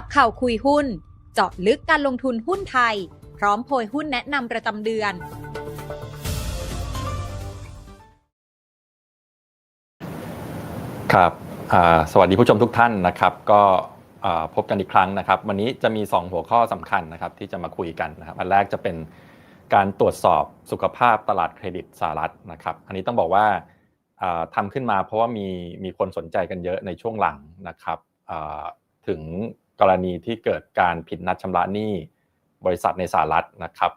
จับข่าวคุยหุ้น เจาะลึกการลงทุนหุ้นไทย พร้อมโพยหุ้นแนะนำประจำเดือน ครับสวัสดีผู้ชมทุกท่านนะครับ ก็พบกันอีกครั้งนะครับ วันนี้จะมี 2 หัวข้อสำคัญนะครับ ที่จะมาคุยกันนะครับอันแรกจะเป็นการตรวจสอบสุขภาพตลาดเครดิตสหรัฐนะครับ อันนี้ต้องบอกว่าอ่าทำขึ้นมาเพราะว่ามีมีคนสนใจกันเยอะในช่วงหลังนะครับถึง กรณีที่เกิดการผิดนัดชำระหนี้บริษัทในสหรัฐนะครับ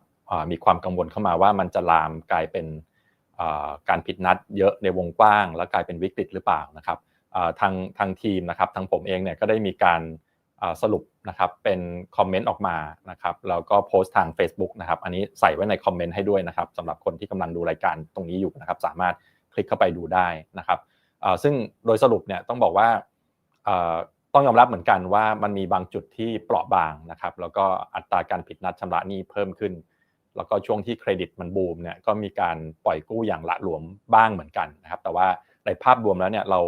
มีความกังวลเข้ามาว่ามันจะลามกลายเป็นการผิดนัดเยอะในวงกว้าง แล้วกลายเป็นวิกฤตหรือเปล่านะครับทางทางทีมนะครับทางผมเองเนี่ยก็ได้มีการสรุปนะครับเป็นคอมเมนต์ออกมานะครับแล้วก็โพสต์ทาง Facebook นะครับอันนี้ใส่ไว้ในคอมเมนต์ให้ด้วยนะครับสำหรับคนที่กำลังดูรายการตรงนี้อยู่นะครับสามารถคลิกเข้าไปดูได้นะครับซึ่งโดยสรุปเนี่ยต้องบอกว่า ต้องยอมรับเหมือนกันว่ามันมีบางจุดที่เปราะบางนะครับ แล้วก็อัตราการผิดนัดชำระหนี้เพิ่มขึ้น แล้วก็ช่วงที่เครดิตมันบูมเนี่ยก็มีการปล่อยกู้อย่างละหลวมบ้างเหมือนกันนะครับ แต่ว่าในภาพรวมแล้วเนี่ยเรา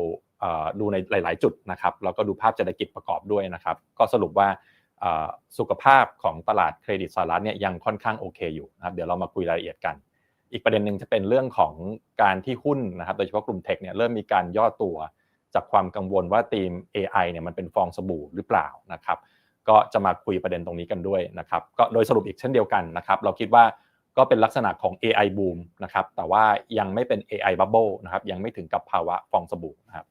ดูในหลาย ๆ จุดนะครับแล้วก็ดูภาพเศรษฐกิจประกอบด้วยนะครับ ก็สรุปว่าสุขภาพของตลาดเครดิตสหรัฐเนี่ยยังค่อนข้างโอเคอยู่นะครับเดี๋ยวเรามาคุยรายละเอียดกัน อีกประเด็นหนึ่งจะเป็นเรื่องของการที่หุ้นนะครับ โดยเฉพาะกลุ่มเทคเนี่ยเริ่มมีการย่อตัว จากความกังวลว่าธีม AI เนี่ยมันเป็นฟองสบู่หรือเปล่านะครับ ก็จะมาคุยประเด็นตรงนี้กันด้วยนะครับ ก็โดยสรุปอีกเช่นเดียวกันนะครับ เราคิดว่าก็เป็นลักษณะของ AI boom นะครับ แต่ว่ายังไม่เป็น AI bubble นะครับ ยังไม่ถึงกับภาวะฟองสบู่นะครับ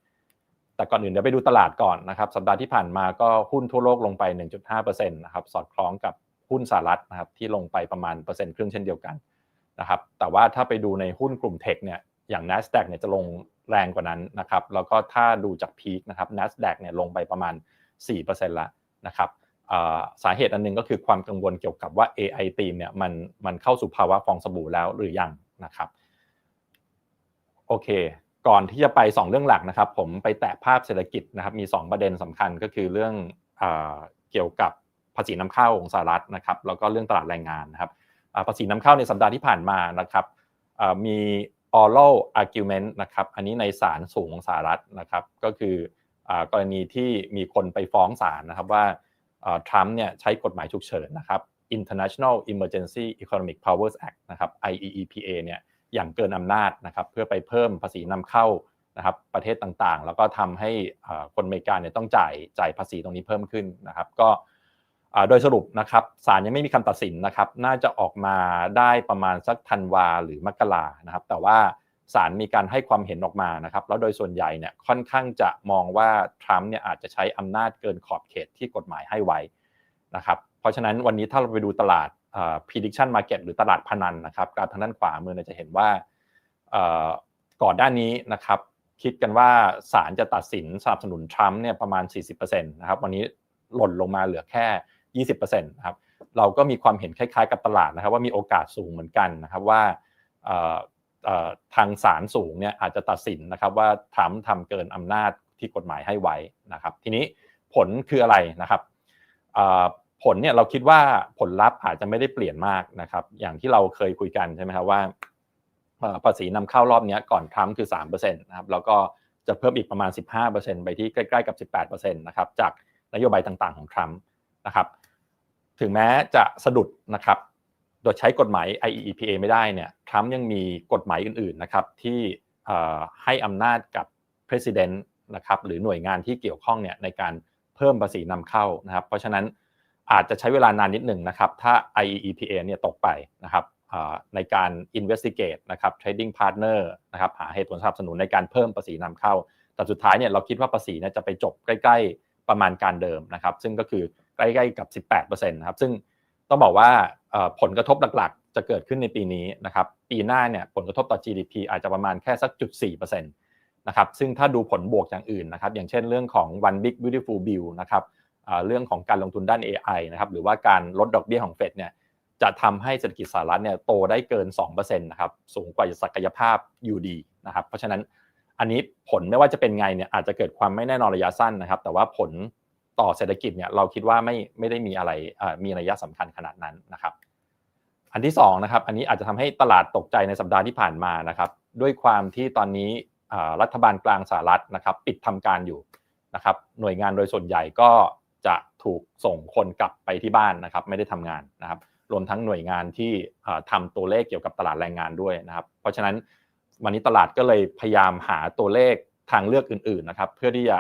แต่ก่อนอื่นเดี๋ยวไปดูตลาดก่อนนะครับ สัปดาห์ที่ผ่านมาก็หุ้นทั่วโลกลงไป 1.5%นะครับ สอดคล้องกับหุ้นสหรัฐนะครับที่ลงไปประมาณเปอร์เซ็นต์ครึ่งเช่นเดียวกันนะครับ แต่ว่าถ้าไปดูในหุ้นกลุ่มเทคเนี่ย อย่าง NASDAQ เนี่ยจะลงแรงกว่านั้นนะครับแล้วก็ถ้าดูจากพีคนะครับ NASDAQ เนี่ยลงไปประมาณ 4%ละนะครับสาเหตุอันหนึงก็คือความกังวลเกี่ยวกับว่า AI ธีมเนี่ยมันมันเข้าสู่ภาวะฟองสบู่แล้วหรือยังนะครับโอเค ก่อนที่จะไป 2 เรื่องหลักนะครับ ผมไปแตะภาพเศรษฐกิจนะครับมี 2 ประเด็นสำคัญก็คือเรื่องเอเกี่ยวกับภาษีนำเข้าของสหรัฐนะครับแล้วก็เรื่องตลาดแรงงานนะครับภาษีนำเข้าในสัปดาห์ที่ผ่านมานะครับมี oral argument นะครับ อันนี้ในศาลสูงสหรัฐนะครับ ก็คืออกรณีที่มีคนไปฟ้องศาลนะครับว่าทรัมป์เนี่ยใช้กฎหมายฉุกเฉินนะครับ International Emergency Economic Powers Act นะครับ IEEPA เนี่ยอย่างเกินอำนาจนะครับ เพื่อไปเพิ่มภาษีนำเข้านะครับ ประเทศต่างๆ แล้วก็ทำให้คนอเมริกาเนี่ยต้องจ่ายจ่ายภาษีตรงนี้เพิ่มขึ้นนะครับ ก็ โดยสรุปนะครับศาลยังไม่มีคำตัดสินนะครับ น่าจะออกมาได้ประมาณสักธันวาหรือมกรานะครับ แต่ว่าศาลมีการให้ความเห็นออกมานะครับ แล้วโดยส่วนใหญ่เนี่ยค่อนข้างจะมองว่าทรัมป์เนี่ยอาจจะใช้อำนาจเกินขอบเขตที่กฎหมายให้ไว้นะครับ เพราะฉะนั้นวันนี้ถ้าเราไปดูตลาด prediction market หรือตลาดพนันนะครับกาฟทางด้านขวามือจะเห็นว่าก่อนด้านนี้นะครับ คิดกันว่าศาลจะตัดสินสนับสนุนทรัมป์เนี่ยประมาณ 40%นะครับวันนี้หล่นลงมาเหลือแค่ 20%นะครับเราก็มีความเห็นคล้าย ๆ กับตลาดนะครับ ว่ามีโอกาสสูงเหมือนกันนะครับว่าทางศาลสูงเนี่ยอาจจะตัดสินนะครับว่าทรัมป์ทำเกินอำนาจที่กฎหมายให้ไว้นะครับ ทีนี้ผลคืออะไรนะครับผลเนี่ยเราคิดว่าผลลัพธ์อาจจะไม่ได้เปลี่ยนมากนะครับ อย่างที่เราเคยคุยกันใช่ไหมครับว่าภาษีนำเข้ารอบนี้ก่อนทรัมป์คือ3%นะครับแล้วก็จะเพิ่มอีกประมาณ 15%ไปที่ใกล้ๆกับ 18%นะครับจากนโยบายต่างๆของทรัมป์นะครับ ถึงแม้จะสะดุดนะครับ โดยใช้กฎหมาย IEEPA ไม่ได้เนี่ยทรัมป์ยังมีกฎหมายอื่นๆนะครับที่ให้อำนาจกับ president นะครับหรือหน่วยงานที่เกี่ยวข้องเนี่ยในการเพิ่มภาษีนำเข้านะครับ เพราะฉะนั้นอาจจะใช้เวลานานนิดหนึ่งนะครับ ถ้า IEEPA เนี่ยตกไปนะครับในการ investigate นะครับ trading partner นะครับหาเหตุผลสนับสนุนในการเพิ่มภาษีนำเข้า แต่สุดท้ายเนี่ยเราคิดว่าภาษีเนี่ยจะไปจบใกล้ ๆ ประมาณการเดิมนะครับ ซึ่งก็คือ ใกล้ๆกับ 18%นะครับซึ่งต้องบอกว่าผลกระทบหลักๆ จะเกิดขึ้นในปีนี้นะครับปีหน้าเนี่ยผลกระทบต่อ GDP อาจจะประมาณแค่สักจุด4%นะครับซึ่งถ้าดูผลบวกอย่างอื่นนะครับอย่างเช่นเรื่องของ one big beautiful bill นะครับเรื่องของการลงทุนด้าน AI นะครับหรือว่าการลดดอกเบี้ยของเฟดเนี่ยจะทำให้เศรษฐกิจสหรัฐเนี่ยโตได้เกิน2%นะครับสูงกว่าศักยภาพอยู่ดีนะครับเพราะฉะนั้นอันนี้ผลไม่ว่าจะเป็นไงเนี่ยอาจจะเกิดความไม่แน่นอนระยะสั้นนะครับ แต่ว่าผล ต่อเศรษฐกิจเนี่ยเราคิดว่าไม่ไม่ได้มีอะไรมีนัยะสำคัญขนาดนั้นนะครับอันที่2นะครับอันนี้อาจจะทำให้ตลาดตกใจในสัปดาห์ที่ผ่านมานะครับด้วยความที่ตอนนี้รัฐบาลกลางสหรัฐนะครับปิดทำการอยู่นะครับหน่วยงานโดยส่วนใหญ่ก็จะถูกส่งคนกลับไปที่บ้านนะครับไม่ได้ทำงานนะครับรวมทั้งหน่วยงานที่ทำตัวเลขเกี่ยวกับตลาดแรงงานด้วยนะครับเพราะฉะนั้นวันนี้ตลาดก็เลยพยายามหาตัวเลขทางเลือกอื่นๆนะครับเพื่อที่จะ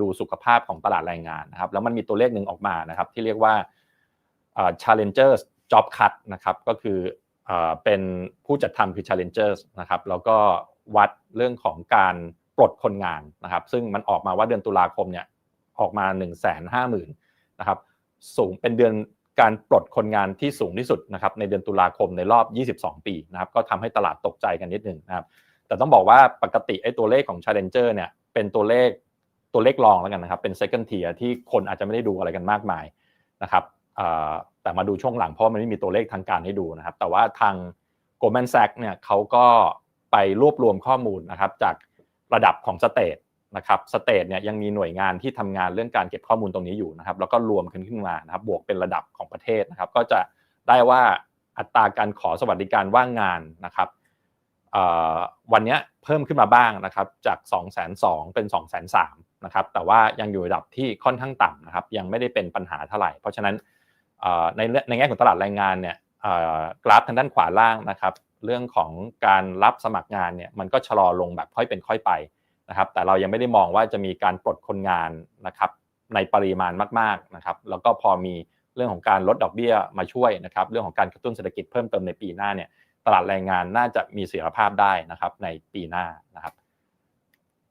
ดูสุขภาพของตลาดแรงงานนะครับแล้วมันมีตัวเลขหนึ่งออกมานะครับที่เรียกว่า Challengers Job Cut นะครับก็คือเป็นผู้จัดทำคือ Challengers นะครับแล้วก็วัดเรื่องของการปลดคนงานนะครับ ซึ่งมันออกมาว่าเดือนตุลาคมเนี่ยออกมา 1 5 0 0 0 0นะครับสูงเป็นเดือนการปลดคนงานที่สูงที่สุดนะครับในเดือนตุลาคมในรอบ 22 ปีนะครับก็ทำให้ตลาดตกใจกันนิดหนึ่งนะครับแต่ต้องบอกว่าปกติไอ้ตัวเลขของ Challenger เนี่ยเป็นตัวเลข ตัวเลขรองแล้วกันนะครับ เป็น second tier ที่คนอาจจะไม่ได้ดูอะไรกันมากมายนะครับแต่มาดูช่วงหลังเพราะมันไม่มีตัวเลขทางการให้ดูนะครับ แต่ว่าทาง Goldman Sachs เนี่ยเขาก็ไปรวบรวมข้อมูลนะครับจากระดับของสเตทนะครับสเตทเนี่ยยังมีหน่วยงานที่ทำงานเรื่องการเก็บข้อมูลตรงนี้อยู่นะครับ แล้วก็รวมขึ้นขึ้นมานะครับ บวกเป็นระดับของประเทศนะครับ ก็จะได้ว่าอัตราการขอสวัสดิการว่างงานนะครับวันนี้เพิ่มขึ้นมาบ้างนะครับจาก 2 2 0 0 0เป็น 2 3 0 0 0 นะครับแต่ว่ายังอยู่ระดับที่ค่อนข้างต่ำนะครับยังไม่ได้เป็นปัญหาเท่าไหร่ เพราะฉะนั้นในในแง่ของตลาดแรงงานเนี่ยกราฟทางด้านขวาล่างนะครับเรื่องของการรับสมัครงานเนี่ยมันก็ชะลอลงแบบค่อยเป็นค่อยไปนะครับแต่เรายังไม่ได้มองว่าจะมีการปลดคนงานนะครับในปริมาณมากๆนะครับแล้วก็พอมีเรื่องของการลดดอกเบี้ยมาช่วยนะครับเรื่องของการกระตุ้นเศรษฐกิจเพิ่มเติมในปีหน้าเนี่ยตลาดแรงงานน่าจะมีเสถียรภาพได้นะครับในปีหน้านะครับ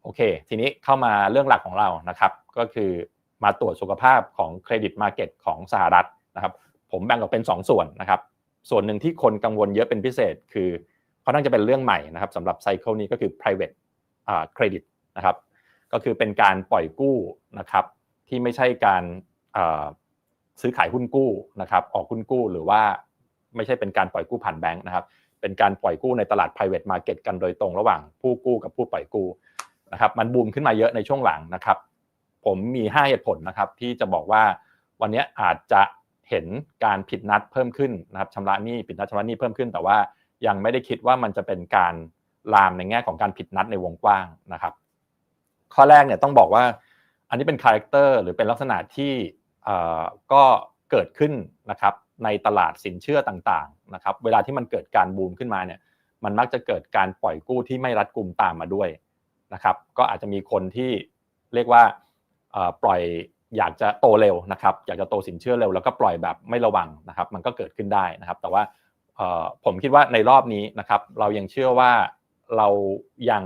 โอเค ทีนี้เข้ามาเรื่องหลักของเรานะครับ ก็คือมาตรวจสุขภาพของเครดิตมาร์เก็ตของสหรัฐนะครับ ผมแบ่งออกเป็น 2 ส่วนนะครับ ส่วนหนึ่งที่คนกังวลเยอะเป็นพิเศษ คือเขาน่าจะเป็นเรื่องใหม่นะครับสำหรับไซเคิลนี้ก็คือ private เครดิตนะครับ ก็คือเป็นการปล่อยกู้นะครับที่ไม่ใช่การซื้อขายหุ้นกู้นะครับออกหุ้นกู้หรือว่าไม่ใช่เป็นการปล่อยกู้ผ่านแบงค์นะครับ เป็นการปล่อยกู้ในตลาด private market กันโดยตรงระหว่างผู้กู้กับผู้ปล่อยกู้ นะครับมันบูมขึ้นมาเยอะในช่วงหลังนะครับ ผมมี 5 เหตุผลนะครับ ที่จะบอกว่าวันนี้อาจจะเห็นการผิดนัดเพิ่มขึ้นนะครับชำระหนี้ผิดนัดชำระหนี้เพิ่มขึ้น แต่ว่ายังไม่ได้คิดว่ามันจะเป็นการลามในแง่ของการผิดนัดในวงกว้างนะครับ ข้อแรกเนี่ยต้องบอกว่า อันนี้เป็นคาแรคเตอร์หรือเป็นลักษณะที่ก็เกิดขึ้นนะครับในตลาดสินเชื่อต่างๆนะครับ เวลาที่มันเกิดการบูมขึ้นมาเนี่ย มันมักจะเกิดการปล่อยกู้ที่ไม่รัดกุมตามมาด้วย นะครับก็อาจจะมีคนที่เรียกว่าปล่อยอยากจะโตเร็วนะครับอยากจะโตสินเชื่อเร็วแล้วก็ปล่อยแบบไม่ระวังนะครับมันก็เกิดขึ้นได้นะครับ แต่ว่าผมคิดว่าในรอบนี้นะครับเรายังเชื่อว่าเรายัง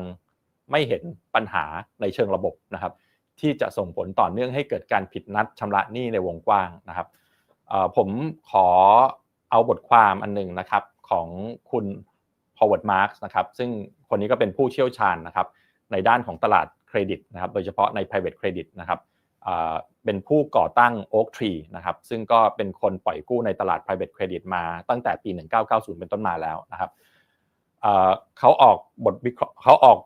ไม่เห็นปัญหาในเชิงระบบนะครับ ที่จะส่งผลต่อเนื่องให้เกิดการผิดนัดชำระหนี้ในวงกว้างนะครับผมขอเอาบทความอันหนึ่งนะครับของคุณ Howard Marks นะครับซึ่งคนนี้ก็เป็นผู้เชี่ยวชาญนะครับ ในด้านของตลาดเครดิตนะครับ โดยเฉพาะใน private credit นะครับเป็นผู้ก่อตั้ง Oak Tree นะครับ ซึ่งก็เป็นคนปล่อยกู้ในตลาด private credit มาตั้งแต่ปี 1990 เป็นต้นมาแล้วนะครับเขาออกบทเขาออก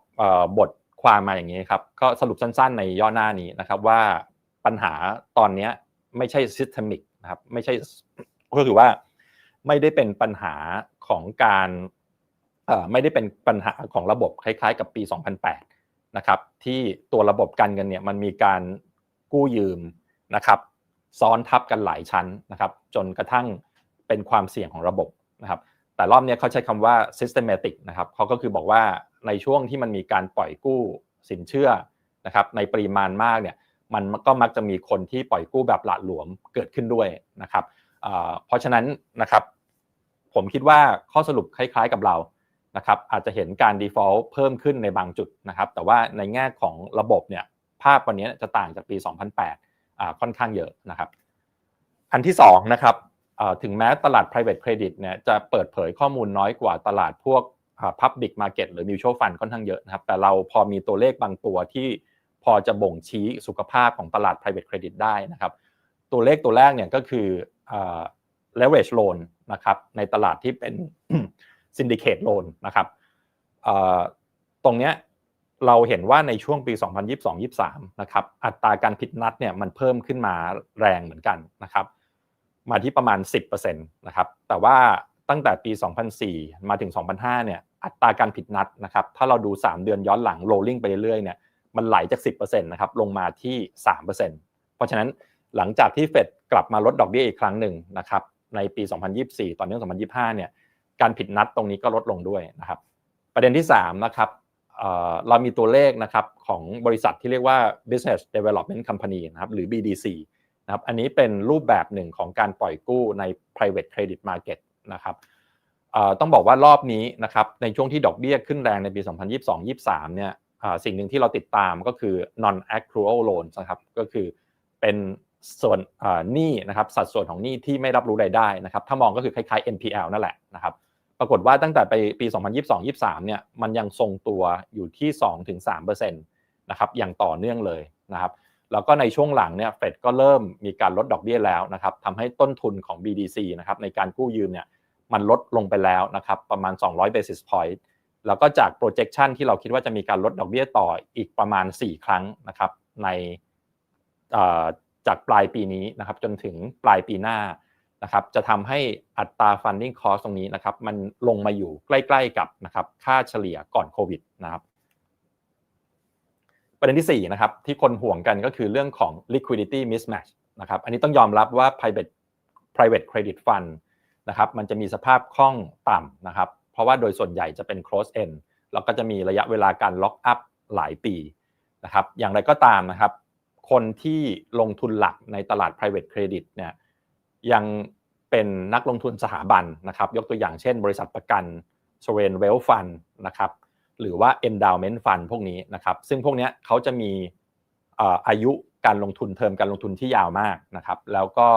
บทความมาอย่างนี้ครับ ก็สรุปสั้นๆ ในย่อหน้านี้นะครับว่าปัญหาตอนนี้ไม่ใช่ systemic นะครับ ไม่ใช่ก็คือว่าไม่ได้เป็นปัญหาของการ ไม่ได้เป็นปัญหาของระบบคล้ายๆ กับปี 2008 นะครับที่ตัวระบบการเงินเนี่ยมันมีการกู้ยืมนะครับซ้อนทับกันหลายชั้นนะครับจนกระทั่งเป็นความเสี่ยงของระบบนะครับแต่รอบนี้เขาใช้คำว่า systematic นะครับเขาก็คือบอกว่าในช่วงที่มันมีการปล่อยกู้สินเชื่อนะครับในปริมาณมากเนี่ยมันก็มักจะมีคนที่ปล่อยกู้แบบหละหลวมเกิดขึ้นด้วยนะครับเพราะฉะนั้นนะครับผมคิดว่าข้อสรุปคล้ายๆกับเรา นะครับอาจจะเห็นการ default เพิ่มขึ้นในบางจุดนะครับ แต่ว่าในแง่ของระบบเนี่ยภาพวันนี้จะต่างจากปี 2008อ่าค่อนข้างเยอะนะครับ อันที่2นะครับถึงแม้ตลาด private credit เนี่ยจะเปิดเผยข้อมูลน้อยกว่าตลาดพวก public market หรือ mutual fund ค่อนข้างเยอะนะครับ แต่เราพอมีตัวเลขบางตัวที่พอจะบ่งชี้สุขภาพของตลาด private credit ได้นะครับ ตัวเลขตัวแรกเนี่ยก็คือ leverage loan นะครับในตลาดที่เป็น syndicate loan นะครับตรงเนี้ยเราเห็นว่าในช่วงปี 2022-23 นะครับ อัตราการผิดนัดเนี่ยมันเพิ่มขึ้นมาแรงเหมือนกันนะครับ มาที่ประมาณ 10%นะครับ แต่ว่าตั้งแต่ปี 2004 มาถึง 2005 เนี่ย อัตราการผิดนัดนะครับ ถ้าเราดู 3 เดือนย้อนหลัง rolling ไปเรื่อยๆ เนี่ย มันไหลจาก 10%นะครับ ลงมาที่ 3%เพราะฉะนั้นหลังจากที่เฟดกลับมาลดดอกเบี้ยอีกครั้งหนึ่งนะครับ ในปี 2024 ต่อเนื่อง 2025 เนี่ย การผิดนัดตรงนี้ก็ลดลงด้วยนะครับ ประเด็นที่3นะครับเเรามีตัวเลขนะครับของบริษัทที่เรียกว่า business development company นะครับหรือ BDC นะครับอันนี้เป็นรูปแบบหนึ่งของการปล่อยกู้ใน private credit market นะครับต้องบอกว่ารอบนี้นะครับในช่วงที่ดอกเบี้ยขึ้นแรงในปี 2022-23 เนี่ยสิ่งหนึ่งที่เราติดตามก็คือ non accrual loan นะครับก็คือเป็นส่วนหนี้นะครับสัดส่วนของหนี้ที่ไม่รับรู้รายได้นะครับถ้ามองก็คือคล้ายๆ NPL นั่นแหละนะครับ ปรากฏว่าตั้งแต่ไปปี 2022-23 เนี่ยมันยังทรงตัวอยู่ที่ 2-3%นะครับอย่างต่อเนื่องเลยนะครับแล้วก็ในช่วงหลังเนี่ยเฟดก็เริ่มมีการลดดอกเบี้ยแล้วนะครับทำให้ต้นทุนของ BDC นะครับในการกู้ยืมเนี่ยมันลดลงไปแล้วนะครับประมาณ 200 basis point แล้วก็จาก projection ที่เราคิดว่าจะมีการลดดอกเบี้ยต่ออีกประมาณ 4 ครั้งนะครับในจากปลายปีนี้นะครับจนถึงปลายปีหน้า นะครับจะทำให้อัตรา funding cost ตรงนี้นะครับมันลงมาอยู่ใกล้ ๆกับนะครับค่าเฉลี่ยก่อนโควิดนะครับประเด็นที่4นะครับที่คนห่วงกันก็คือเรื่องของ liquidity mismatch นะครับอันนี้ต้องยอมรับว่า private private credit fund นะครับมันจะมีสภาพคล่องต่ำนะครับเพราะว่าโดยส่วนใหญ่จะเป็น close end แล้วก็จะมีระยะเวลาการ lock up หลายปีนะครับอย่างไรก็ตามนะครับคนที่ลงทุนหลักในตลาด private credit เนี่ย ยังเป็นนักลงทุนสถาบันนะครับ ยกตัวอย่างเช่น บริษัทประกัน s o v e r e i g n Wealth Fund นะครับหรือว่า Endowment Fund พวกนี้นะครับ ซึ่งพวกนี้เขาจะมีอายุการลงทุนเทอมการลงทุนที่ยาวมากนะครับ แล้วก็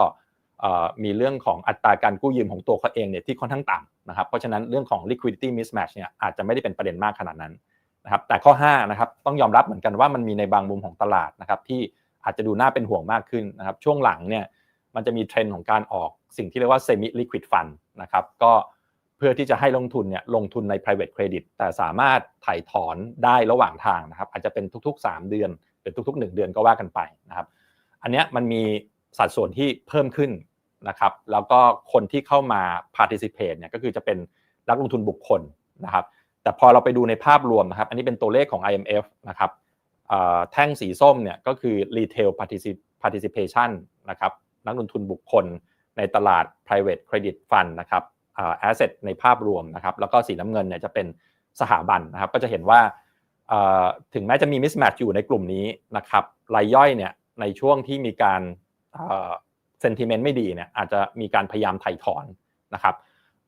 มีเรื่องของอัตราการกู้ยืมของตัวเขาเองเนี่ยที่ค่อนข้างต่ำนะครับ เพราะฉะนั้นเรื่องของ liquidity mismatch เนี่ยอาจจะไม่ได้เป็นประเด็นมากขนาดนั้นนะครับ แต่ข้อ5นะครับต้องยอมรับเหมือนกันว่ามันมีในบางมุมของตลาดนะครับที่อาจจะดูน่าเป็นห่วงมากขึ้นนะครับ ช่วงหลังเนี่ย มันจะมีเทรนด์ของการออกสิ่งที่เรียกว่า semi liquid fund นะครับก็เพื่อที่จะให้ลงทุนเนี่ยลงทุนใน private credit แต่สามารถถ่ายถอนได้ระหว่างทางนะครับ อาจจะเป็นทุก ๆ 3 เดือนหรือทุก ๆ 1 เดือนก็ว่ากันไปนะครับ อันนี้มันมีสัดส่วนที่เพิ่มขึ้นนะครับ แล้วก็คนที่เข้ามา participate เนี่ยก็คือจะเป็นนักลงทุนบุคคลนะครับ แต่พอเราไปดูในภาพรวมนะครับ อันนี้เป็นตัวเลขของ IMF นะครับแท่งสีส้มเนี่ยก็คือ retail participation นะครับ นักลงทุนบุคคลในตลาด private credit fund นะครับ asset ในภาพรวมนะครับ แล้วก็สีน้ำเงินเนี่ยจะเป็นสถาบันนะครับ ก็จะเห็นว่าถึงแม้จะมี mismatch อยู่ในกลุ่มนี้นะครับรายย่อยเนี่ยในช่วงที่มีการ sentiment ไม่ดีเนี่ยอาจจะมีการพยายามไถ่ถอนนะครับ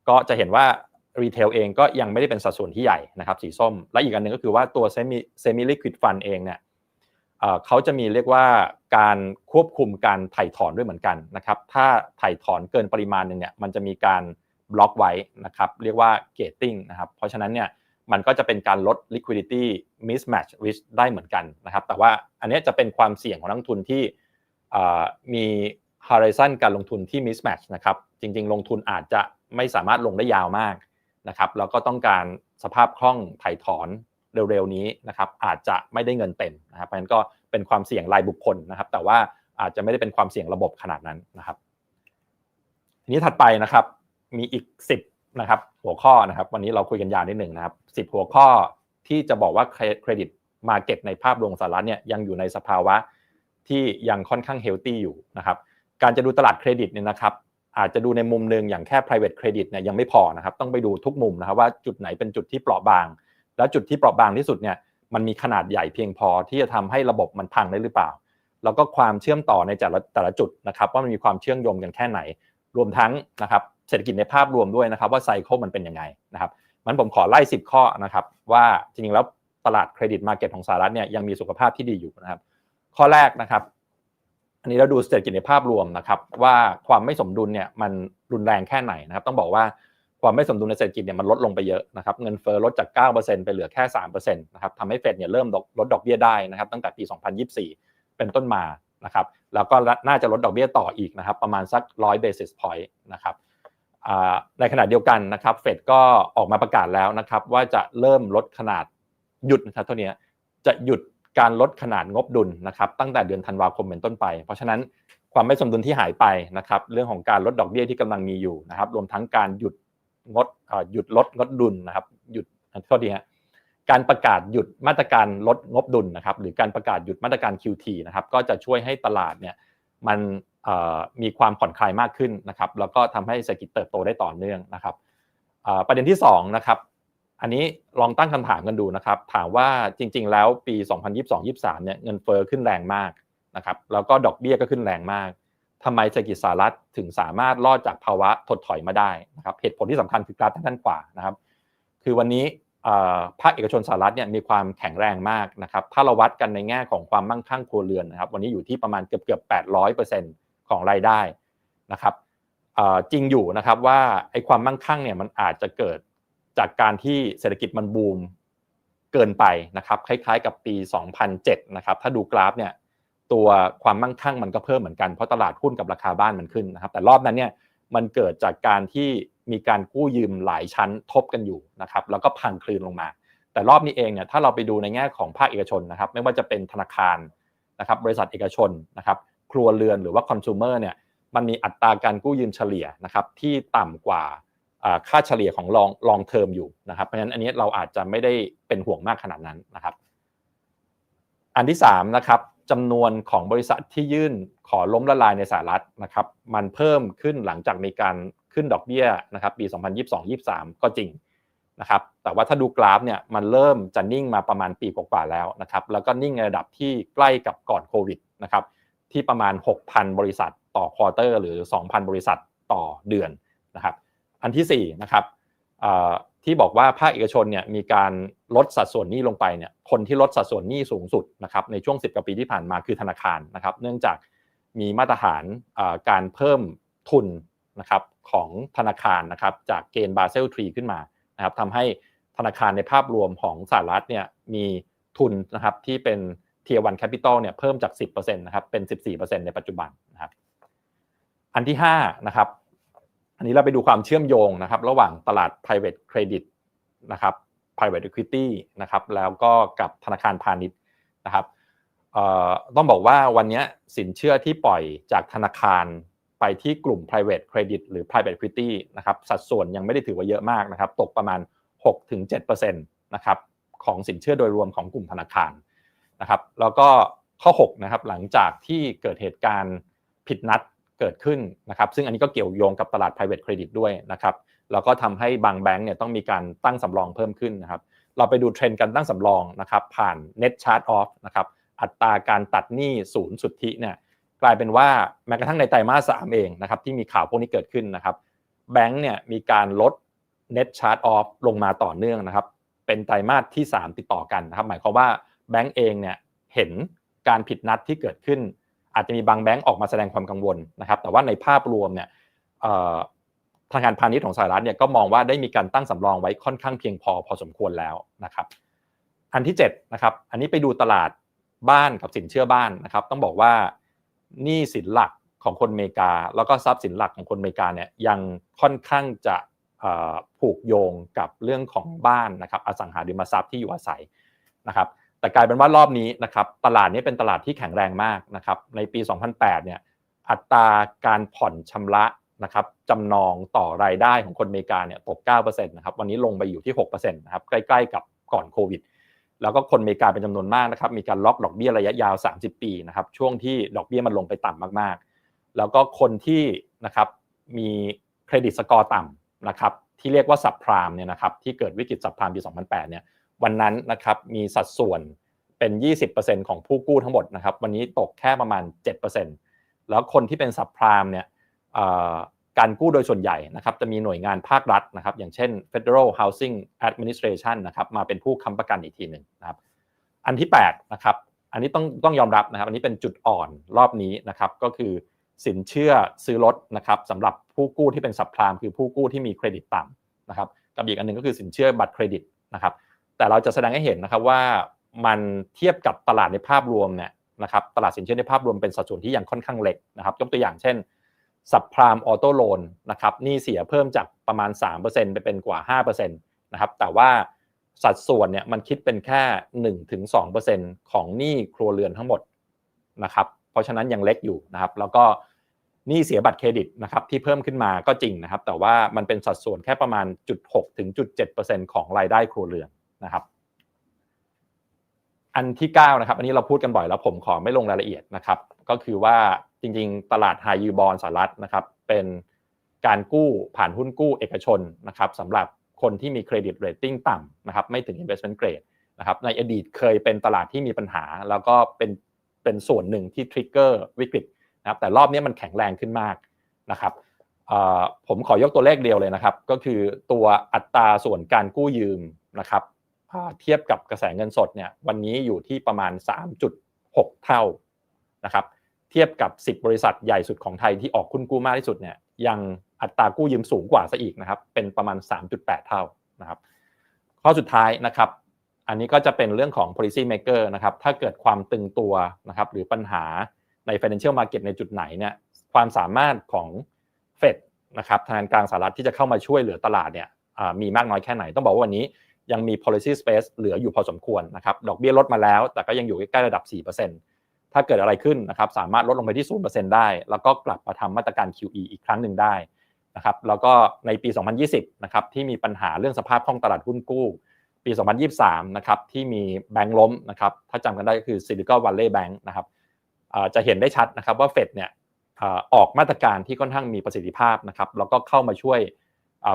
ก็จะเห็นว่ารีเทลเองก็ยังไม่ได้เป็นสัดส่วนที่ใหญ่นะครับสีส้ม และอีกอันหนึ่งก็คือว่าตัว semi semi liquid fund เองเนี่ย เขาจะมีเรียกว่าการควบคุมการถ่ายถอนด้วยเหมือนกันนะครับถ้าถ่ายถอนเกินปริมาณหนึ่งเนี่ยมันจะมีการบล็อกไว้นะครับเรียกว่า gating นะครับเพราะฉะนั้นเนี่ยมันก็จะเป็นการลด liquidity mismatch risk ได้เหมือนกันนะครับแต่ว่าอันนี้จะเป็นความเสี่ยงของนักทุนที่มี horizon การลงทุนที่ mismatch นะครับจริงๆ ลงทุนอาจจะไม่สามารถลงได้ยาวมากนะครับแล้วก็ต้องการสภาพคล่องถ่ายถอน เร็วๆนี้นะครับอาจจะไม่ได้เงินเต็มนะครับเพราะฉะนั้นก็เป็นความเสี่ยงรายบุคคลนะครับ แต่ว่าอาจจะไม่ได้เป็นความเสี่ยงระบบขนาดนั้นนะครับทีนี้ถัดไปนะครับมีอีก 10นะครับหัวข้อนะครับวันนี้เราคุยกันยาวนิดหนึ่งนะครับ10 หัวข้อที่จะบอกว่าเครดิตมาเก็ตในภาพรวมสหรัฐเนี่ยยังอยู่ในสภาวะที่ยังค่อนข้างเฮลตี้อยู่นะครับการจะดูตลาดเครดิตเนี่ยนะครับอาจจะดูในมุมหนึ่งอย่างแค่ private credit เนี่ยยังไม่พอนะครับต้องไปดูทุกมุมนะครับว่าจุดไหนเป็นจุดที่เปราะบาง แล้วจุดที่เปราะบางที่สุดเนี่ยมันมีขนาดใหญ่เพียงพอที่จะทำให้ระบบมันพังได้หรือเปล่า แล้วก็ความเชื่อมต่อในแต่ละแต่ละจุดนะครับว่ามันมีความเชื่อมโยงกันแค่ไหน รวมทั้งนะครับเศรษฐกิจในภาพรวมด้วยนะครับว่าไซเคิลมันเป็นยังไงนะครับมันผมขอไล่ 10 ข้อนะครับว่าจริงๆแล้วตลาดเครดิตมาเก็ตของสหรัฐเนี่ยยังมีสุขภาพที่ดีอยู่นะครับ ข้อแรกนะครับ อันนี้เราดูเศรษฐกิจในภาพรวมนะครับว่าความไม่สมดุลเนี่ยมันรุนแรงแค่ไหนนะครับ ต้องบอกว่า ความไม่สมดุลในเศรษฐกิจเนี่ยมันลดลงไปเยอะนะครับเงินเฟ้อลดจาก 9%ไปเหลือแค่ 3%นะครับทำให้เฟดเนี่ยเริ่มลดดอกเบี้ยได้นะครับตั้งแต่ปี 2024 เป็นต้นมานะครับแล้วก็น่าจะลดดอกเบี้ยต่ออีกนะครับประมาณสัก 100 basis point นะครับในขณะเดียวกันนะครับเฟดก็ออกมาประกาศแล้วนะครับว่าจะเริ่มลดขนาดหยุดนะครับเท่านี้จะหยุดการลดขนาดงบดุลนะครับตั้งแต่เดือนธันวาคมเป็นต้นไป เพราะฉะนั้นความไม่สมดุลที่หายไปนะครับเรื่องของการลดดอกเบี้ยที่กำลังมีอยู่นะครับรวมทั้งการหยุด งดหยุดลดงดดุลนะครับหยุดโทษทีฮะการประกาศหยุดมาตรการลดงบดุลนะครับหรือการประกาศหยุดมาตรการ QT นะครับก็จะช่วยให้ตลาดเนี่ยมันมีความผ่อนคลายมากขึ้นนะครับแล้วก็ทำให้เศรษฐกิจเติบโตได้ต่อเนื่องนะครับประเด็นที่สองนะครับอันนี้ลองตั้งคำถามกันดูนะครับถามว่าจริง ๆ แล้วปี 2022-23เนี่ยเงินเฟ้อขึ้นแรงมากนะครับแล้วก็ดอกเบี้ยก็ขึ้นแรงมาก ทำไมเศรษฐกิจสหรัฐถึงสามารถรอดจากภาวะถดถอยมาได้นะครับเหตุผลที่สำคัญคือกราฟทางด้านขวานะครับ คือวันนี้ภาคเอกชนสหรัฐเนี่ยมีความแข็งแรงมากนะครับถ้าเราวัดกันในแง่ของความมั่งคั่งครัวเรือนนะครับ วันนี้อยู่ที่ประมาณเกือบเกือบ800%ของรายได้นะครับจริงอยู่นะครับว่าไอ้ความมั่งคั่งเนี่ยมันอาจจะเกิดจากการที่เศรษฐกิจมันบูมเกินไปนะครับ คล้ายๆกับปี 2007 นะครับ ถ้าดูกราฟเนี่ย ตัวความมั่งคั่งมันก็เพิ่มเหมือนกันเพราะตลาดหุ้นกับราคาบ้านมันขึ้นนะครับ แต่รอบนั้นเนี่ยมันเกิดจากการที่มีการกู้ยืมหลายชั้นทบกันอยู่นะครับแล้วก็พังคลืนลงมา แต่รอบนี้เองเนี่ยถ้าเราไปดูในแง่ของภาคเอกชนนะครับ ไม่ว่าจะเป็นธนาคารนะครับบริษัทเอกชนนะครับครัวเรือนหรือว่าคอน sumer เนี่ยมันมีอัตราการกู้ยืมเฉลี่ยนะครับที่ต่ำกว่าค่าเฉลี่ยของลองลองเทอมอยู่นะครับเพราะฉะนั้นอันนี้เราอาจจะไม่ได้เป็นห่วงมากขนาดนั้นนะครับ อันที่3นะครับ จำนวนของบริษัทที่ยื่นขอล้มละลายในสหรัฐนะครับมันเพิ่มขึ้นหลังจากมีการขึ้นดอกเบี้ยนะครับปี 2022-23 ก็จริงนะครับแต่ว่าถ้าดูกราฟเนี่ยมันเริ่มจะนิ่งมาประมาณปีกว่าๆแล้วนะครับแล้วก็นิ่งในระดับที่ใกล้กับก่อนโควิดนะครับที่ประมาณ 6,000 บริษัทต่อควอเตอร์หรือ 2,000 บริษัทต่อเดือนนะครับอันที่4นะครับ ที่บอกว่าภาคเอกชนเนี่ยมีการลดสัดส่วนหนี้ลงไปเนี่ยคนที่ลดสัดส่วนหนี้สูงสุดนะครับในช่วง 10กว่าปีที่ผ่านมาคือธนาคารนะครับ เนื่องจากมีมาตรฐานการเพิ่มทุนนะครับของธนาคารนะครับจากเกณฑ์บาเซล3ขึ้นมานะครับทำให้ธนาคารในภาพรวมของสหรัฐเนี่ยมีทุนนะครับที่เป็นเทียร์วันแคปิตอลเนี่ยเพิ่มจาก 10%นะครับเป็น 14%ในปัจจุบันนะครับอันที่5นะครับ อันนี้เราไปดูความเชื่อมโยงนะครับ ระหว่างตลาด private credit นะครับ private equity นะครับ แล้วก็กับธนาคารพาณิชย์นะครับต้องบอกว่าวันนี้สินเชื่อที่ปล่อยจากธนาคารไปที่กลุ่ม private credit หรือ private equity นะครับสัดส่วนยังไม่ได้ถือว่าเยอะมากนะครับ ตกประมาณ 6-7%นะครับของสินเชื่อโดยรวมของกลุ่มธนาคารนะครับ แล้วก็ข้อ6นะครับหลังจากที่เกิดเหตุการณ์ผิดนัด เกิดขึ้นนะครับซึ่งอันนี้ก็เกี่ยวโยงกับตลาด private credit ด้วยนะครับแล้วก็ทำให้บางแบงก์เนี่ยต้องมีการตั้งสำรองเพิ่มขึ้นนะครับเราไปดูเทรนด์การตั้งสำรองนะครับผ่าน net chart off นะครับอัตราการตัดหนี้ศูนย์สุทธิเนี่ยกลายเป็นว่าแม้กระทั่งในไตรมาสสามเองนะครับที่มีข่าวพวกนี้เกิดขึ้นนะครับแบงก์เนี่ยมีการลด net chart off ลงมาต่อเนื่องนะครับเป็นไตรมาสที่ 3 ติดต่อกันนะครับหมายความว่าแบงก์เองเนี่ยเห็นการผิดนัดที่เกิดขึ้น อาจจะมีบางแบงก์ออกมาแสดงความกังวลนะครับ แต่ว่าในภาพรวมเนี่ยธนาคารพาณิชย์ของสหรัฐเนี่ยก็มองว่าได้มีการตั้งสำรองไว้ค่อนข้างเพียงพอพอสมควรแล้วนะครับ อันที่7นะครับ อันนี้ไปดูตลาดบ้านกับสินเชื่อบ้านนะครับ ต้องบอกว่าหนี้สินหลักของคนอเมริกา แล้วก็ทรัพย์สินหลักของคนอเมริกาเนี่ยยังค่อนข้างจะผูกโยงกับเรื่องของบ้านนะครับ อสังหาริมทรัพย์ที่อยู่อาศัยนะครับ แต่กลายเป็นว่ารอบนี้นะครับตลาดนี้เป็นตลาดที่แข็งแรงมากนะครับในปี 2008 เนี่ยอัตราการผ่อนชำระนะครับจำนองต่อรายได้ของคนอเมริกาเนี่ยตก9%นะครับวันนี้ลงไปอยู่ที่6%นะครับใกล้ๆกับก่อนโควิด แล้วก็คนอเมริกาเป็นจำนวนมากนะครับมีการล็อกดอกเบี้ยระยะยาว 30 ปีนะครับช่วงที่ดอกเบี้ยมันลงไปต่ำมากๆ แล้วก็คนที่นะครับมีเครดิตสกอร์ต่ำนะครับที่เรียกว่าสับพรามเนี่ยนะครับที่เกิดวิกฤตสับพรามปี 2008 เนี่ย วันนั้นนะครับมีสัดส่วนเป็น 20%ของผู้กู้ทั้งหมดนะครับ วันนี้ตกแค่ประมาณ 7%แล้วคนที่เป็นสับพรามเนี่ยการกู้โดยส่วนใหญ่นะครับจะมีหน่วยงานภาครัฐนะครับ อย่างเช่น Federal Housing Administration นะครับมาเป็นผู้ค้ำประกันอีกทีหนึ่งนะครับอันที่8นะครับอันนี้ต้องต้องยอมรับนะครับ อันนี้เป็นจุดอ่อนรอบนี้นะครับ ก็คือสินเชื่อซื้อรถนะครับสำหรับผู้กู้ที่เป็นสับพราม คือผู้กู้ที่มีเครดิตต่ำนะครับกับอีกอันนึงก็คือสินเชื่อบัตรเครดิตนะครับ แต่เราจะแสดงให้เห็นนะครับว่ามันเทียบกับตลาดในภาพรวมเนี่ยนะครับตลาดสินเชื่อในภาพรวมเป็นสัดส่วนที่ยังค่อนข้างเล็กนะครับยกตัวอย่างเช่นสับพรามออโต้โลนนะครับนี้เสียเพิ่มจากประมาณ 3%ไปเป็นกว่า 5%นะครับแต่ว่าสัดส่วนเนี่ยมันคิดเป็นแค่ 1-2%ของหนี้ครัวเรือนทั้งหมดนะครับเพราะฉะนั้นยังเล็กอยู่นะครับแล้วก็หนี้เสียบัตรเครดิตนะครับที่เพิ่มขึ้นมาก็จริงนะครับแต่ว่ามันเป็นสัดส่วนแค่ประมาณจุด6ถึงจุด7%ของรายได้ครัวเรือน นะครับ อันที่9นะครับ อันนี้เราพูดกันบ่อยแล้วผมขอไม่ลงรายละเอียดนะครับ ก็คือว่าจริงๆ ตลาด High Yield Bond สหรัฐนะครับ เป็นการกู้ผ่านหุ้นกู้เอกชนนะครับสำหรับคนที่มีเครดิตเรตติ้งต่ำนะครับ ไม่ถึง investment grade นะครับในอดีตเคยเป็นตลาดที่มีปัญหา แล้วก็เป็นเป็นส่วนหนึ่งที่ทริกเกอร์วิกฤตนะครับแต่รอบนี้มันแข็งแรงขึ้นมากนะครับผมขอยกตัวเลขเดียวเลยนะครับ ก็คือตัวอัตราส่วนการกู้ยืมนะครับ เทียบกับกระแสเงินสดเนี่ยวันนี้อยู่ที่ประมาณ 3.6 เท่านะครับเทียบกับ 10 บริษัทใหญ่สุดของไทยที่ออกคุณกู้มากที่สุดเนี่ยยังอัตรากู้ยืมสูงกว่าซะอีกนะครับเป็นประมาณ 3.8 เท่านะครับข้อสุดท้ายนะครับอันนี้ก็จะเป็นเรื่องของ policy maker นะครับถ้าเกิดความตึงตัวนะครับหรือปัญหาใน financial market ในจุดไหนเนี่ยความสามารถของเฟดนะครับธนาคารกลางสหรัฐที่จะเข้ามาช่วยเหลือตลาดเนี่ยมีมากน้อยแค่ไหน ต้องบอกว่าวันนี้ ยังมี policy space เหลืออยู่พอสมควรนะครับดอกเบี้ยลดมาแล้ว แต่ก็ยังอยู่ใกล้ระดับ 4%ถ้าเกิดอะไรขึ้นนะครับสามารถลดลงไปที่ 0%ได้ แล้วก็กลับมาทำมาตรการ QE อีกครั้งหนึ่งได้นะครับแล้วก็ในปี 2020นะครับที่มีปัญหาเรื่องสภาพคล่องตลาดหุ้นกู้ ปี 2023นะครับที่มีแบงก์ล้มนะครับถ้าจำกันได้ก็คือ Silicon Valley Bank นะครับจะเห็นได้ชัดนะครับว่าเฟดเนี่ยออกมาตรการที่ค่อนข้างมีประสิทธิภาพนะครับแล้วก็เข้ามาช่วย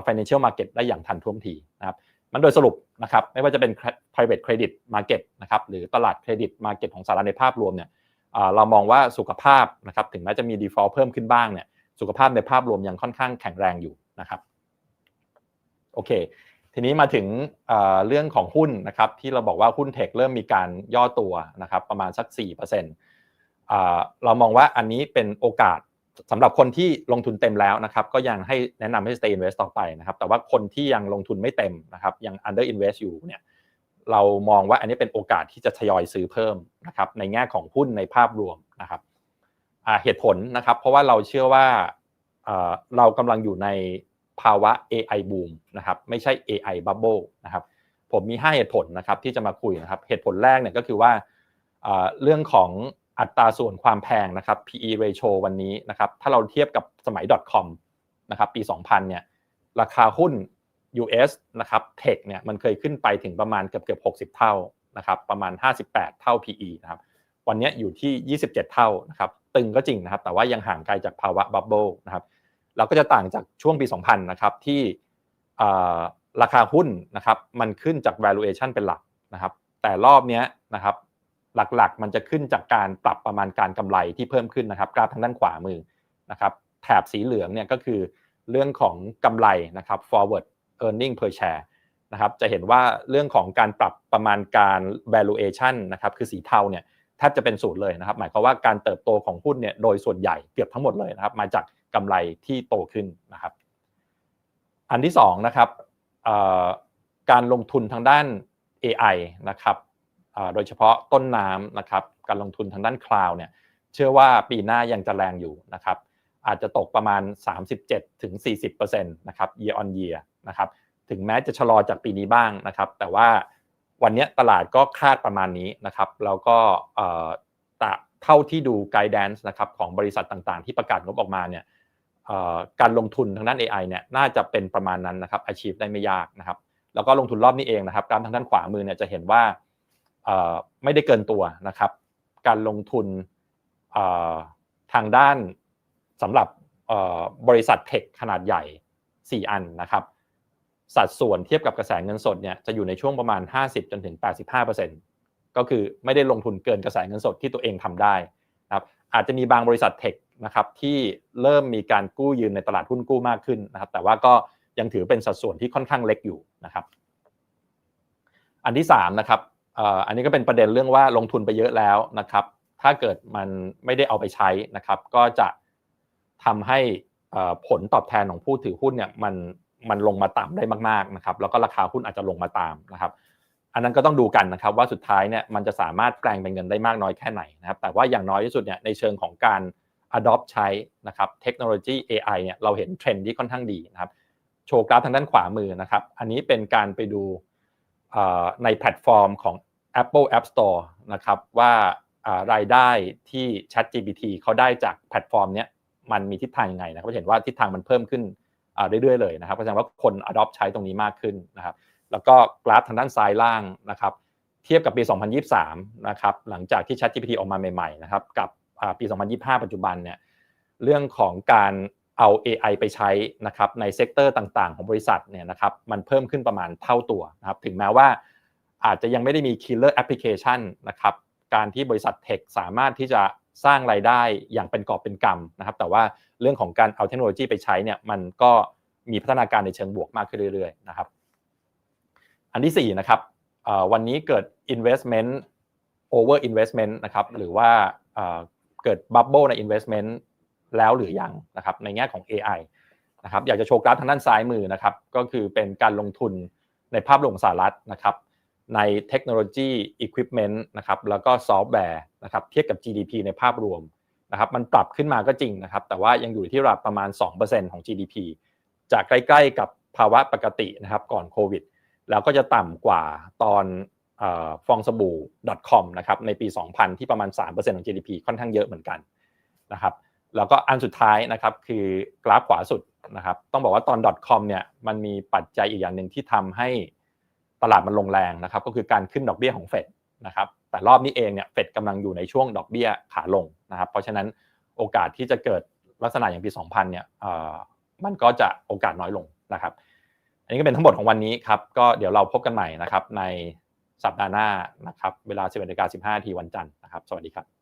financial market ได้อย่างทันท่วงทีนะครับ มันโดยสรุปนะครับไม่ว่าจะเป็น private credit market นะครับหรือตลาดเครดิต market ของสหรัฐในภาพรวมเนี่ยเรามองว่าสุขภาพนะครับถึงแม้จะมี default เพิ่มขึ้นบ้างเนี่ยสุขภาพในภาพรวมยังค่อนข้างแข็งแรงอยู่นะครับโอเค ทีนี้มาถึงเรื่องของหุ้นนะครับที่เราบอกว่าหุ้นเทคเริ่มมีการย่อตัวนะครับประมาณสัก4%เรามองว่าอันนี้เป็นโอกาส สำหรับคนที่ลงทุนเต็มแล้วนะครับ ก็ยังให้แนะนำให้ stay invest ต่อไปนะครับ แต่ว่าคนที่ยังลงทุนไม่เต็มนะครับยัง under invest อยู่เนี่ยเรามองว่าอันนี้เป็นโอกาสที่จะทยอยซื้อเพิ่มนะครับในแง่ของหุ้นในภาพรวมนะครับเหตุผลนะครับ เพราะว่าเราเชื่อว่าเรากำลังอยู่ในภาวะ AI boom นะครับไม่ใช่ AI bubble นะครับผมมี 5 เหตุผลนะครับที่จะมาคุยนะครับเหตุผลแรกเนี่ยก็คือว่าเรื่องของ อัตราส่วนความแพงนะครับ PE ratio วันนี้นะครับ ถ้าเราเทียบกับสมัย .com นะครับ ปี 2000 เนี่ย ราคาหุ้น US นะครับเทคเนี่ย มันเคยขึ้นไปถึงประมาณเกือบเกือบ60 เท่านะครับ ประมาณ 58 เท่า PE นะครับ วันนี้อยู่ที่ 27 เท่านะครับ ตึงก็จริงนะครับ แต่ว่ายังห่างไกลจากภาวะบับเบิลนะครับ เราก็จะต่างจากช่วงปี 2000 นะครับที่ราคาหุ้นนะครับ มันขึ้นจาก valuation เป็นหลักนะครับ แต่รอบนี้นะครับ หลักๆ มันจะขึ้นจากการปรับประมาณการกำไรที่เพิ่มขึ้นนะครับ กราฟทางด้านขวามือนะครับแถบสีเหลืองเนี่ยก็คือเรื่องของกำไรนะครับ forward earning per share นะครับจะเห็นว่าเรื่องของการปรับประมาณการ valuation นะครับคือสีเทาเนี่ยแทบจะเป็นศูนย์เลยนะครับ หมายความว่าการเติบโตของหุ้นเนี่ยโดยส่วนใหญ่เกือบทั้งหมดเลยนะครับ มาจากกำไรที่โตขึ้นนะครับ อันที่2นะครับการลงทุนทางด้าน AI นะครับ โดยเฉพาะต้นน้ำนะครับการลงทุนทางด้านคลาวเนี่ยเชื่อว่าปีหน้ายังจะแรงอยู่นะครับอาจจะตกประมาณ 37-40%นะครับ year on year นะครับถึงแม้จะชะลอจากปีนี้บ้างนะครับ แต่ว่าวันนี้ตลาดก็คาดประมาณนี้นะครับ แล้วก็เท่าที่ดูไกด์แดนซ์นะครับของบริษัทต่างๆ ที่ประกาศงบออกมาเนี่ยการลงทุนทางด้าน AI เนี่ยน่าจะเป็นประมาณนั้นนะครับ achieve ได้ไม่ยากนะครับ แล้วก็ลงทุนรอบนี้เองนะครับการทางด้านขวามือเนี่ยจะเห็นว่า ไม่ได้เกินตัวนะครับ การลงทุนทางด้านสำหรับบริษัทเทคขนาดใหญ่ 4 อันนะครับ สัดส่วนเทียบกับกระแสเงินสดเนี่ยจะอยู่ในช่วงประมาณ 50จนถึง85%ก็คือไม่ได้ลงทุนเกินกระแสเงินสดที่ตัวเองทำได้นะครับอาจจะมีบางบริษัทเทคนะครับที่เริ่มมีการกู้ยืมในตลาดหุ้นกู้มากขึ้นนะครับ แต่ว่าก็ยังถือเป็นสัดส่วนที่ค่อนข้างเล็กอยู่นะครับ อันที่3นะครับ อันนี้ก็เป็นประเด็นเรื่องว่าลงทุนไปเยอะแล้วนะครับ ถ้าเกิดมันไม่ได้เอาไปใช้นะครับ ก็จะทำให้ผลตอบแทนของผู้ถือหุ้นเนี่ยมันมันลงมาต่ำได้มากๆนะครับ แล้วก็ราคาหุ้นอาจจะลงมาตามนะครับ อันนั้นก็ต้องดูกันนะครับ ว่าสุดท้ายเนี่ยมันจะสามารถแปลงเป็นเงินได้มากน้อยแค่ไหนนะครับ แต่ว่าอย่างน้อยที่สุดเนี่ยในเชิงของการ adopt ใช้นะครับเทคโนโลยี AI เนี่ยเราเห็นเทรนด์ที่ค่อนข้างดีนะครับ โชว์กราฟทางด้านขวามือนะครับ อันนี้เป็นการไปดู ในแพลตฟอร์มของ Apple App Store นะครับว่ารายได้ที่ ChatGPT เขาได้จากแพลตฟอร์มนี้มันมีทิศทางยังไงนะครับเห็นว่าทิศทางมันเพิ่มขึ้นเรื่อยๆเลยนะครับก็แสดงว่าคน adopt ใช้ตรงนี้มากขึ้นนะครับ แล้วก็กราฟทางด้านซ้ายล่างนะครับเทียบกับปี 2023 นะครับหลังจากที่ ChatGPT ออกมาใหม่ๆนะครับกับปี 2025 ปัจจุบันเนี่ยเรื่องของการ เอา AI ไปใช้นะครับในเซกเตอร์ต่างๆ ของบริษัทเนี่ยนะครับมันเพิ่มขึ้นประมาณเท่าตัวนะครับถึงแม้ว่าอาจจะยังไม่ได้มี killer application นะครับการที่บริษัทเทคสามารถที่จะสร้างรายได้อย่างเป็นกอบเป็นกำนะครับ แต่ว่าเรื่องของการเอาเทคโนโลยีไปใช้เนี่ยมันก็มีพัฒนาการในเชิงบวกมากขึ้นเรื่อยๆนะครับ อันที่4นะครับวันนี้เกิด investment over investment นะครับหรือว่าเอ่อเกิด bubble ใน investment แล้วหรือยังนะครับในแง่ของ AI นะครับอยากจะโชว์กราฟทางด้านซ้ายมือนะครับก็คือเป็นการลงทุนในภาพรวมของสหรัฐนะครับในเทคโนโลยี equipment นะครับแล้วก็ซอฟต์แวร์นะครับเทียบกับ GDP ในภาพรวมนะครับมันปรับขึ้นมาก็จริงนะครับแต่ว่ายังอยู่ที่ระดับประมาณ 2%ของ GDP จากใกล้ๆกับภาวะปกตินะครับก่อนโควิด แล้วก็จะต่ำกว่าตอนฟองสบู่ .com นะครับในปี 2000 ที่ประมาณ 3%ของ GDP ค่อนข้างเยอะเหมือนกันนะครับ แล้วก็อันสุดท้ายนะครับคือกราฟขวาสุดนะครับต้องบอกว่าตอน .com เนี่ยมันมีปัจจัยอีกอย่างหนึ่งที่ทำให้ตลาดมันลงแรงนะครับก็คือการขึ้นดอกเบี้ยของเฟดนะครับแต่รอบนี้เองเนี่ยเฟดกำลังอยู่ในช่วงดอกเบี้ยขาลงนะครับเพราะฉะนั้นโอกาสที่จะเกิดลักษณะอย่างปี 2000เนี่ยเอ่อมันก็จะโอกาสน้อยลงนะครับอันนี้ก็เป็นทั้งหมดของวันนี้ครับก็เดี๋ยวเราพบกันใหม่นะครับในสัปดาห์หน้านะครับเวลา 11นาฬิกา15นาทีวันจันทร์นะครับสวัสดีครับ